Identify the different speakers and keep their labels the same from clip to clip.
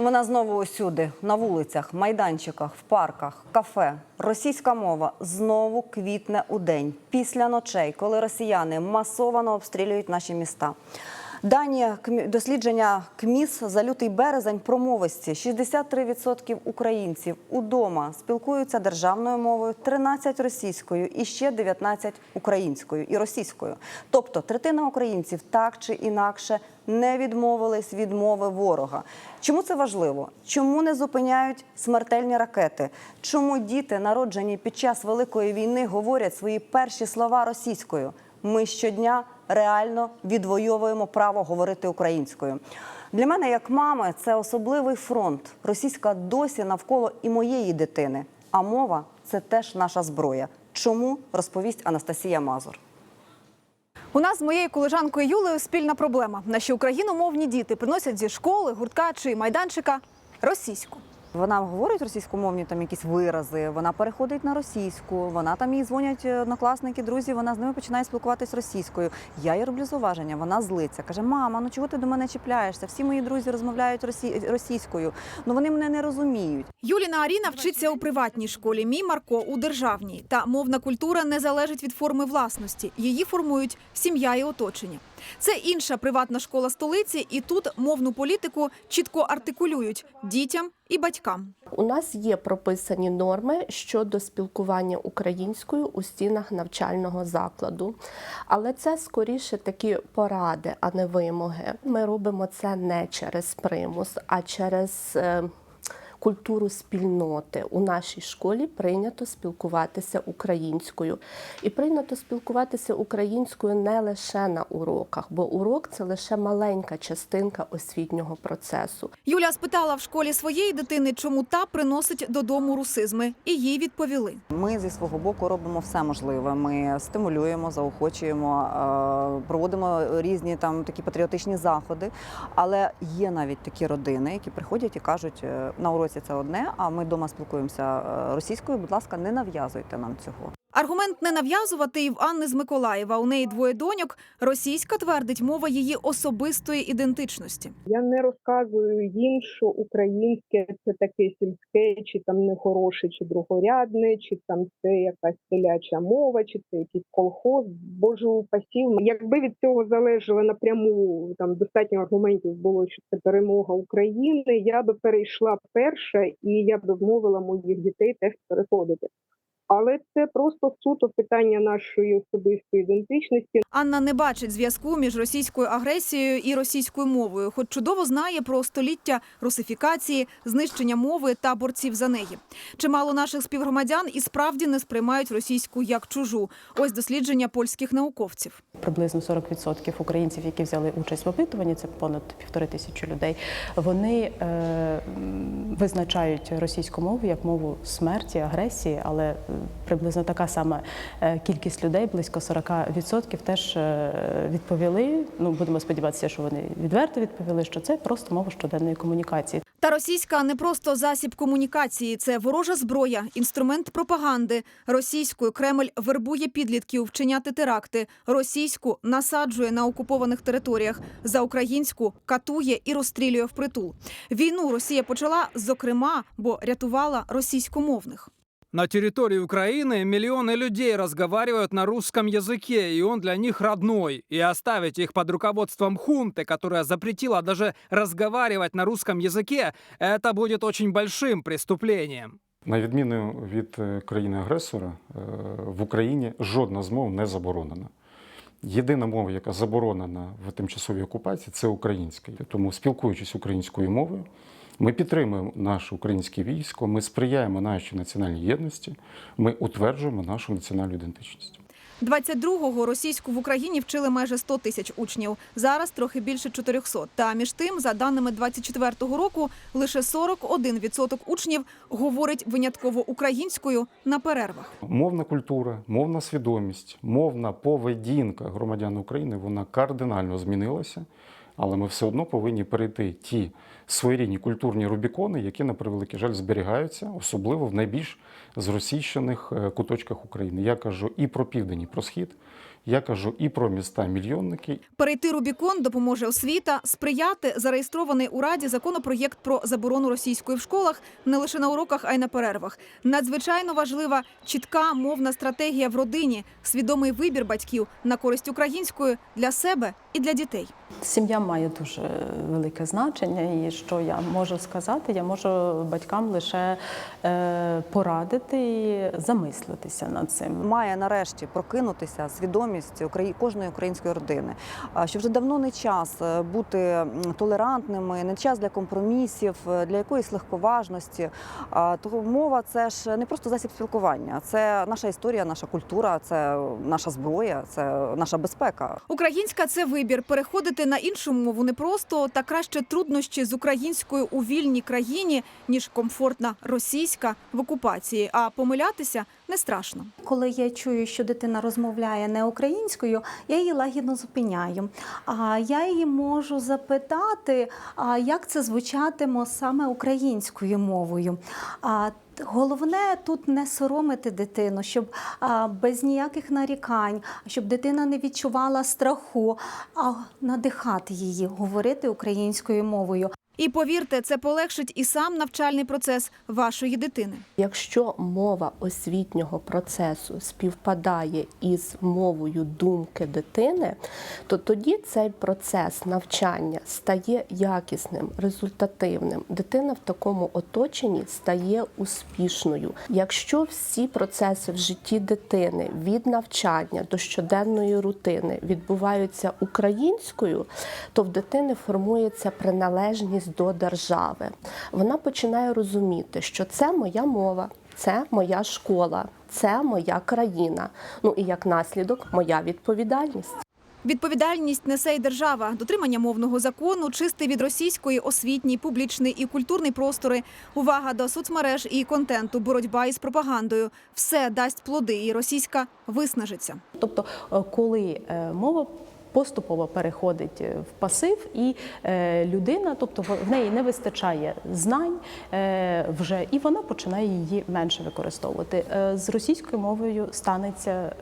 Speaker 1: Вона знову усюди, на вулицях, майданчиках, в парках, кафе. Російська мова знову квітне у день після ночей, коли росіяни масовано обстрілюють наші міста. Дані дослідження КМІС за лютий березень промовисті 63% українців удома спілкуються державною мовою, 13 російською і ще 19 українською і російською. Тобто третина українців так чи інакше не відмовились від мови ворога. Чому це важливо? Чому не зупиняють смертельні ракети? Чому діти, народжені під час великої війни, говорять свої перші слова російською? Ми щодня реально відвоюємо право говорити українською. Для мене, як мами, це особливий фронт. Російська досі навколо і моєї дитини. А мова це теж наша зброя. Чому розповість Анастасія Мазур?
Speaker 2: У нас з моєю колежанкою Юлею спільна проблема. Наші україномовні діти приносять зі школи, гуртка чи майданчика російську.
Speaker 1: Вона говорить російськомовні там якісь вирази, вона переходить на російську, вона там їй дзвонять однокласники, друзі, вона з ними починає спілкуватись російською. Я їй роблю зауваження, вона злиться. Каже: Мама, ну чого ти до мене чіпляєшся? Всі мої друзі розмовляють росі... російською, ну вони мене не розуміють.
Speaker 2: Юліна Аріна вчиться у приватній школі. Мій Марко у державній. Та мовна культура не залежить від форми власності. Її формують сім'я і оточення. Це інша приватна школа столиці, і тут мовну політику чітко артикулюють дітям і батькам.
Speaker 3: У нас є прописані норми щодо спілкування українською у стінах навчального закладу, але це скоріше такі поради, а не вимоги. Ми робимо це не через примус, а через е, культуру спільноти. У нашій школі прийнято спілкуватися українською. І прийнято спілкуватися українською не лише на уроках, бо урок це лише маленька частинка освітнього процесу.
Speaker 2: Юля спитала в школі своєї дитини, чому та приносить додому русизми, і їй відповіли.
Speaker 1: Ми зі свого боку робимо все можливе. Ми стимулюємо, заохочуємо, е, проводимо різні там такі патріотичні заходи. Але є навіть такі родини, які приходять і кажуть, е, на уроці це одне, а ми вдома спілкуємося е, російською. Будь ласка, не нав'язуйте нам цього.
Speaker 2: Аргумент не нав'язувати і в Анни з Миколаєва. У неї двоє доньок. Російська твердить мова її особистої ідентичності.
Speaker 4: Я не розказую їм, що українське це таке сільське, чи там нехороше, чи другорядне, чи там це якась селяча мова, чи це якийсь колхоз. Божу упасів. Якби від цього залежало напряму, там достатньо аргументів було, що це перемога України. Я би перейшла перша, і я б вмовила моїх дітей теж переходити. Але це просто суто питання нашої особистої ідентичності.
Speaker 2: Анна не бачить зв'язку між російською агресією і російською мовою, хоч чудово знає про століття русифікації, знищення мови та борців за неї. Чимало наших співгромадян і справді не сприймають російську як чужу. Ось дослідження польських науковців.
Speaker 5: Приблизно 40% українців, які взяли участь в опитуванні, це понад півтори тисячі людей. Вони е, визначають російську мову як мову смерті, агресії, але е, приблизно така сама е, кількість людей, близько 40%, теж е, відповіли. Ну будемо сподіватися, що вони відверто відповіли, що це просто мова щоденної комунікації.
Speaker 2: Та російська не просто засіб комунікації, це ворожа зброя, інструмент пропаганди. Російською Кремль вербує підлітків вчиняти теракти. Російську насаджує на окупованих територіях. За українську катує і розстрілює впритул. Війну Росія почала зокрема, бо рятувала російськомовних.
Speaker 6: На территории Украины миллионы людей разговаривают на русском языке, и он для них родной. И оставить их под руководством хунты, которая запретила даже разговаривать на русском языке, это будет очень большим преступлением.
Speaker 7: На відміну від е, країни-агресора, е, в Україні жодна з мов не заборонена. Єдина мова, яка заборонена в тимчасовій окупації, це українська. Тому, спілкуючись українською мовою, ми підтримуємо наше українське військо, ми сприяємо нашій національній єдності, ми утверджуємо нашу національну ідентичність.
Speaker 2: 22-го російську в Україні вчили майже 100 тисяч учнів. Зараз трохи більше 400. Та між тим, за даними 24-го року, лише 41% учнів говорить винятково українською на перервах.
Speaker 7: Мовна культура, мовна свідомість, мовна поведінка громадян України вона кардинально змінилася, але ми все одно повинні перейти ті своєрідні культурні рубікони, які, на превеликий жаль, зберігаються, особливо в найбільш зросійщених е, куточках України. Я кажу і про південь, і про схід. Я кажу і про міста мільйонники,
Speaker 2: Перейти Рубікон допоможе освіта, сприяти зареєстрований у Раді законопроєкт про заборону російської в школах не лише на уроках, а й на перервах. Надзвичайно важлива чітка мовна стратегія в родині, свідомий вибір батьків на користь української для себе і для дітей.
Speaker 5: Сім'я має дуже велике значення, і що я можу сказати, я можу батькам лише е, порадити і замислитися над цим.
Speaker 1: Має нарешті прокинутися свідомість Украї- кожної української родини. Що вже давно не час е, бути толерантними, не час для компромісів, е, для якоїсь легковажності. Того мова це ж не просто засіб спілкування, це наша історія, наша культура, це наша зброя, це наша безпека.
Speaker 2: Українська це вибір. Переходити на іншу мову непросто та краще труднощі з українською у вільній країні, ніж комфортна російська в окупації. А помилятися не страшно.
Speaker 8: Коли я чую, що дитина розмовляє не українською, я її лагідно зупиняю. А я її можу запитати, як це звучатиме саме українською мовою. А Головне тут не соромити дитину, щоб а, без ніяких нарікань, щоб дитина не відчувала страху, а надихати її, говорити українською мовою.
Speaker 2: І повірте, це полегшить і сам навчальний процес вашої дитини.
Speaker 3: Якщо мова освітнього процесу співпадає із мовою думки дитини, то тоді цей процес навчання стає якісним, результативним. Дитина в такому оточенні стає успішною. Якщо всі процеси в житті дитини від навчання до щоденної рутини відбуваються українською, то в дитини формується приналежність до держави. Вона починає розуміти, що це моя мова, це моя школа, це моя країна. Ну і як наслідок, моя відповідальність.
Speaker 2: Відповідальність несе й держава, дотримання мовного закону, чистий від російської освітній, публічний і культурний простори, увага до соцмереж і контенту, боротьба із пропагандою. Все дасть плоди, і російська виснажиться.
Speaker 5: Тобто, е, коли е, мова поступово переходить е, в пасив, і е, людина, тобто в- неї не вистачає знань е, вже, і вона починає її менше використовувати. З російською мовою станеться.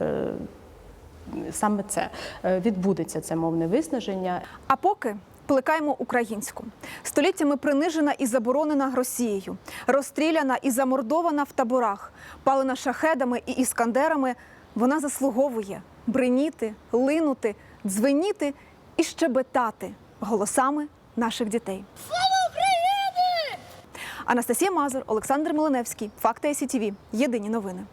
Speaker 5: Саме це відбудеться це мовне виснаження,
Speaker 2: А поки плекаємо українську. Століттями принижена і заборонена Росією, розстріляна і замордована в таборах, палена шахедами і іскандерами. Вона заслуговує бриніти, линути, дзвеніти і щебетати голосами наших дітей. Слава Україні! Анастасія Мазур, Олександр Милиневський. Факти СІТВ. Єдині новини.